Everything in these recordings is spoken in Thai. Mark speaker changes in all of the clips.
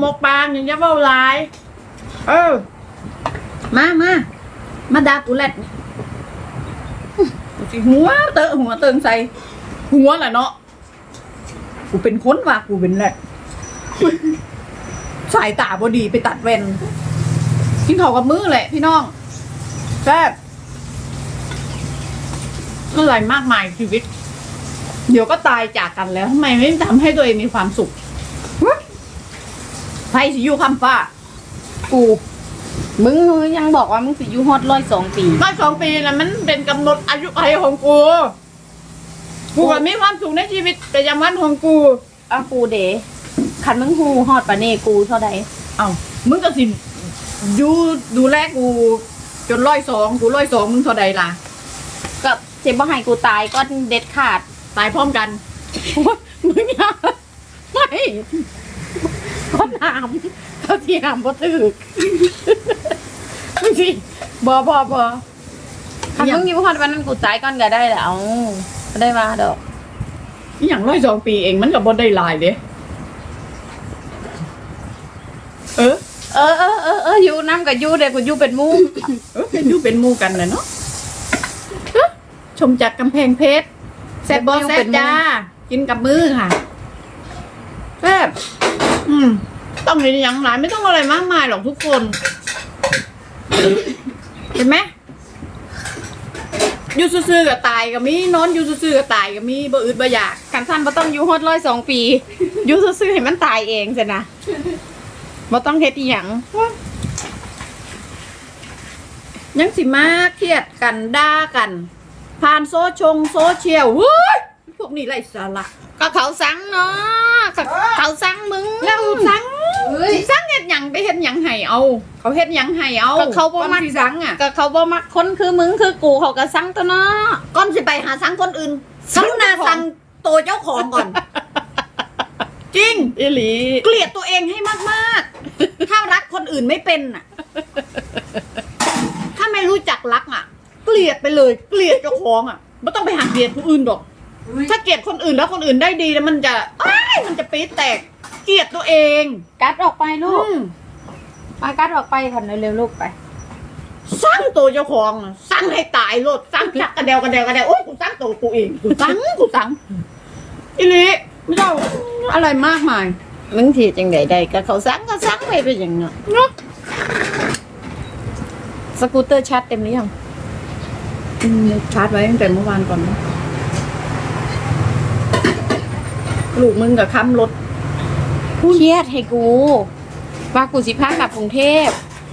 Speaker 1: หมกปางอย่างจะเบ้าหลาย เออ มามามาดากูแลดกูสิหัวเตอะหัวเติงใส่ หัวแหละเนาะกูเป็นคนว่ะกูเป็นแหละสายตาบดีไปตัดเวนกินข้าวกับมือแหละ พี่น้องแซ่บอะไรมากมายชีวิต เดี๋ยวก็ตายจากกันแล้วทำไมไม่ทำให้ตัวเองมีความสุขวะ ไพสิอยูคำฟ้า
Speaker 2: กูมึงยังบอกว่ามึงสิอยู่ฮอดร้อยสองปี
Speaker 1: มาสองปีนะมันเป็นกำหนดอายุไขของกู กูก็มีความสุขในชีวิตประจำวันของกู
Speaker 2: อะกูเดคันมึงฮูฮอดปานนี้กูเท่าใด
Speaker 1: เอ้ามึงก็สิดูดูแลกู จนร้อยสองกูร้อยสองมึงเท่าใดล่ะ
Speaker 2: ก็เจ็บบ่ให้กูตายก็เด็ดขาด
Speaker 1: ตายพร้อมกันมึงอย่าไม่ ก็น้ำเขาเทียมบ่ถึกมึงสิบอบอบอ
Speaker 2: คันมึงอยู่ฮอดวันนั้นกูตายก่อนก็ได้แหละเอาก็ได้มาดอก
Speaker 1: อหย่างร้อยสองปีเองมันก็บ่ได้หลายเด้เออ
Speaker 2: เออเออเออเอออยู่น้ำกับอยู่เด็กกูอยู่เป็นหมู่
Speaker 1: เออเป็นอยู่เป็นหมู่กันนะเนาะเอ้อชมจากกำแพงเพชรแซ่บบอแซ่บจ้ากินกับมือค่ะ แซ่บอื มต้องเห็นอย่างหลายไม่ต้องอะไรมากมายหรอกทุกคน เห็นไหมอยู่ซื่อๆกับตายกับมีนอนอยู่ซื่อๆกับตายกับมีบ่อึดบ่อยาก
Speaker 2: กันสั้นบ่ต้องอยู่ฮอดร้อยสองปีอยู่ซื่อๆให้มันตายเองสินะบ่ต้องเฮ็ดอีหยัง
Speaker 1: ยังสิมาเครียดกันด่ากัน ผ่านโซชงโซเชียลเฮ้ยพวกนี้ไรสาระ
Speaker 2: ก็เขาสั่งเนาะก็เขาสั่งมึง
Speaker 1: แล้วสั่งสั่งเฮ็ดหยังไปเฮ็ดหยังให้เอา เขาเฮ็ดหยังให้เอา
Speaker 2: ก็เขาบ่
Speaker 1: ก่อน
Speaker 2: มัก
Speaker 1: สิสั่งอะ
Speaker 2: ก็เขาบ่มักคนคือมึงคือกูเขาก็สั่งตัวเนาะ
Speaker 1: ก่อนสิไปหาสั่งคนอื่นกรุณาสั่งตัวเจ้าของก่อน จริง
Speaker 2: อีหลี
Speaker 1: เกลียดตัวเองให้มากๆ ถ้ารักคนอื่นไม่เป็นอะ ถ้าไม่รู้จักรักอะ เกลียดไปเลย เกลียดเจ้าของอะไม่ต้องไปหาเกลียดคนอื่นหรอก ถ้าเกลียดคนอื่นแล้วคนอื่นได้ดีแล้วมันจะอ้ายมันจะปี๊ดแตก เกลียดตัวเอง
Speaker 2: กัดออกไปลูก
Speaker 1: อืม
Speaker 2: ไปกัดออกไปก่อนเร็วๆลูกไป
Speaker 1: สร้างตัวเจ้าของอะสร้างให้ตายโลดสร้างชักกระเดวกระเดวกระเดวโอ๊ยกูสร้างตัวกูเองกูสร้างกูสร้างอิลิไม่ต้องอะไรมากมาย
Speaker 2: มึงที่จังใดใดก็เขาสั่งก็สั่งไปเป็นอย่างเนาะ
Speaker 1: เนาะ
Speaker 2: สกูตเตอร์ชัดเต็มหรือยัง
Speaker 1: อืมชาร์จไว้ตั้งแต่เมื่อวานก่อนนะ ลูกมึงกับค้ำรถ
Speaker 2: เครียดให้กู ว่ากูสิพากลับกรุงเทพ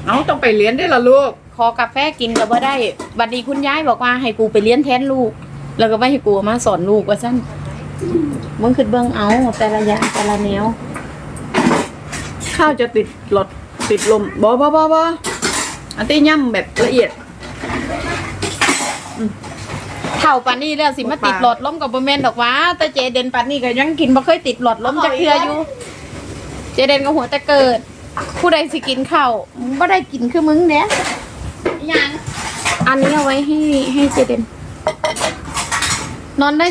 Speaker 1: เอาต้องไปเรียนได้วยล่ะลูก
Speaker 2: ขอกาแฟกินก็บ่ได้บัดนี้คุณยายบอกว่าให้กูไปเลี้ยงแทนลูก แล้วก็ไม่ให้กูเอามาสอนลูกว่าสั้นมึงคือเบิ่งเอา แต่ละอย่างแต่ละแนว
Speaker 1: ข้าวจะติดหลอดติดลมบอบอบอบออันที่ย่ำแบบละเอียด
Speaker 2: เท่าปานนี้แล้วสิมาติดหลอดล้มกับบ่แม่นดอกหว่าแต่เจเดนปานนี้ก็ยังกินบ่เคยติดหลอดล้มจักเทื่ออยู่ เจเดนก็หัวแต่เกิด ผู้ใดสิกินข้าวมึงบ่ได้กินคือมึงเนี้ย
Speaker 1: ยัง
Speaker 2: อันนี้เอาไว้ให้ให้เจเดนนอนได้